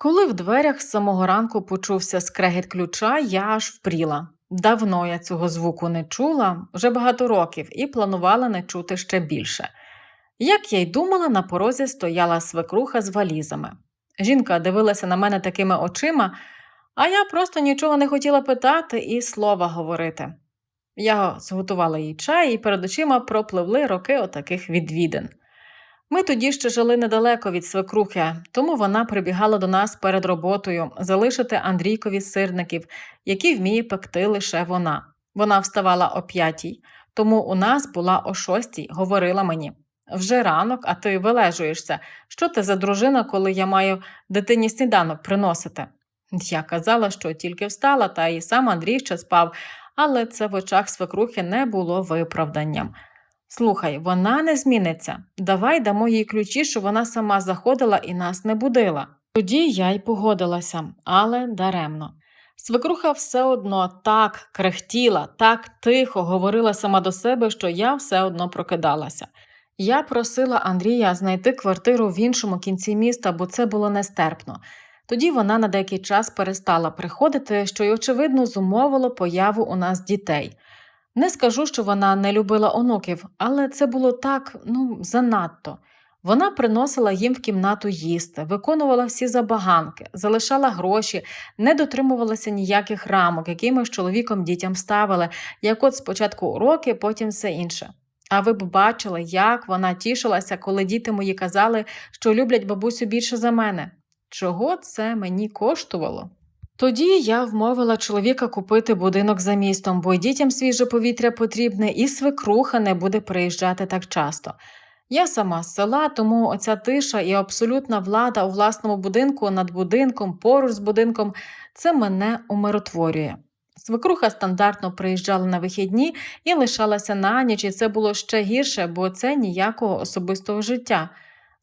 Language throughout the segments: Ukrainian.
Коли в дверях з самого ранку почувся скрегіт ключа, я аж впріла. Давно я цього звуку не чула, вже багато років, і планувала не чути ще більше. Як я й думала, на порозі стояла свекруха з валізами. Жінка дивилася на мене такими очима, а я просто нічого не хотіла питати і слова говорити. Я зготувала їй чай, і перед очима пропливли роки отаких відвідин. Ми тоді ще жили недалеко від свекрухи, тому вона прибігала до нас перед роботою залишити Андрійкові сирників, які вміє пекти лише вона. Вона вставала о п'ятій, тому у нас була о шостій, говорила мені. Вже ранок, а ти вилежуєшся. Що ти за дружина, коли я маю дитині сніданок приносити? Я казала, що тільки встала, та і сам Андрій ще спав, але це в очах свекрухи не було виправданням. Слухай, вона не зміниться. Давай дамо їй ключі, щоб вона сама заходила і нас не будила. Тоді я й погодилася, але даремно. Свекруха все одно так крехтіла, так тихо говорила сама до себе, що я все одно прокидалася. Я просила Андрія знайти квартиру в іншому кінці міста, бо це було нестерпно. Тоді вона на деякий час перестала приходити, що й, очевидно, зумовило появу у нас дітей. Не скажу, що вона не любила онуків, але це було так, ну, занадто. Вона приносила їм в кімнату їсти, виконувала всі забаганки, залишала гроші, не дотримувалася ніяких рамок, які ми з чоловіком дітям ставили, як от спочатку уроки, потім все інше. А ви б бачили, як вона тішилася, коли діти мої казали, що люблять бабусю більше за мене. Чого це мені коштувало? Тоді я вмовила чоловіка купити будинок за містом, бо й дітям свіже повітря потрібне, і свекруха не буде приїжджати так часто. Я сама з села, тому оця тиша і абсолютна влада у власному будинку над будинком, поруч з будинком це мене умиротворює. Свекруха стандартно приїжджала на вихідні і лишалася на ніч, і це було ще гірше, бо це ніякого особистого життя.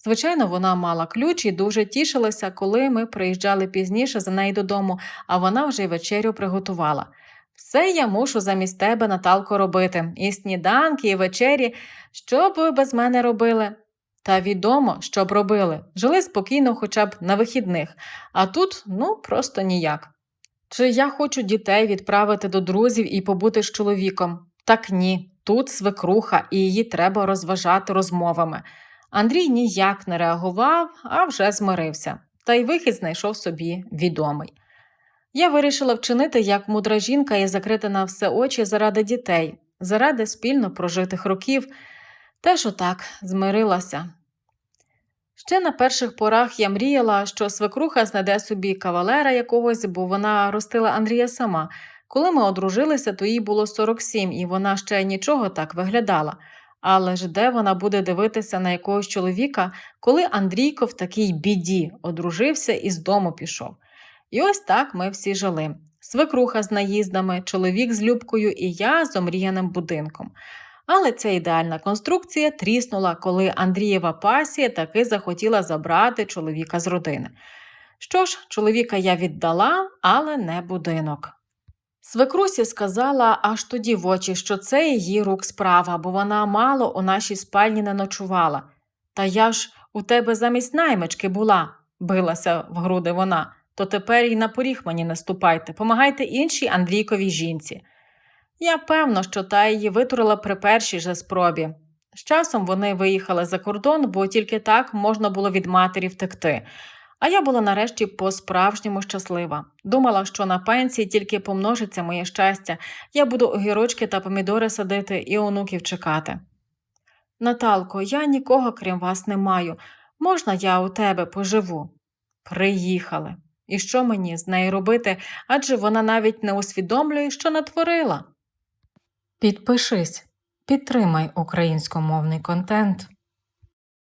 Звичайно, вона мала ключ і дуже тішилася, коли ми приїжджали пізніше за нею додому, а вона вже й вечерю приготувала. Все я мушу замість тебе, Наталко, робити, і сніданки, і вечері. Що б ви без мене робили? Та відомо, що б робили. Жили спокійно хоча б на вихідних, а тут ну просто ніяк. Чи я хочу дітей відправити до друзів і побути з чоловіком? Так ні, тут свекруха, і її треба розважати розмовами. Андрій ніяк не реагував, а вже змирився, та й вихід знайшов собі відомий. Я вирішила вчинити як мудра жінка і закрити на все очі заради дітей, заради спільно прожитих років, теж отак змирилася. Ще на перших порах я мріяла, що свекруха знайде собі кавалера якогось, бо вона ростила Андрія сама. Коли ми одружилися, то їй було 47, і вона ще нічого так виглядала. Але ж де вона буде дивитися на якогось чоловіка, коли Андрійко в такій біді одружився і з дому пішов? І ось так ми всі жили. Свекруха з наїздами, чоловік з Любкою і я з омріяним будинком. Але ця ідеальна конструкція тріснула, коли Андрієва пасія таки захотіла забрати чоловіка з родини. Що ж, чоловіка я віддала, але не будинок. Свекрусі сказала аж тоді в очі, що це її рук справа, бо вона мало у нашій спальні не ночувала. Та я ж у тебе замість наймички була, билася в груди вона, то тепер і на поріг мені не ступайте, помагайте іншій Андрійковій жінці. Я певна, що та її витурила при першій же спробі. З часом вони виїхали за кордон, бо тільки так можна було від матері втекти. А я була нарешті по-справжньому щаслива. Думала, що на пенсії тільки помножиться моє щастя, я буду огірочки та помідори садити і онуків чекати. Наталко, я нікого крім вас не маю. Можна я у тебе поживу? Приїхали. І що мені з нею робити? Адже вона навіть не усвідомлює, що натворила. Підпишись, підтримай українськомовний контент.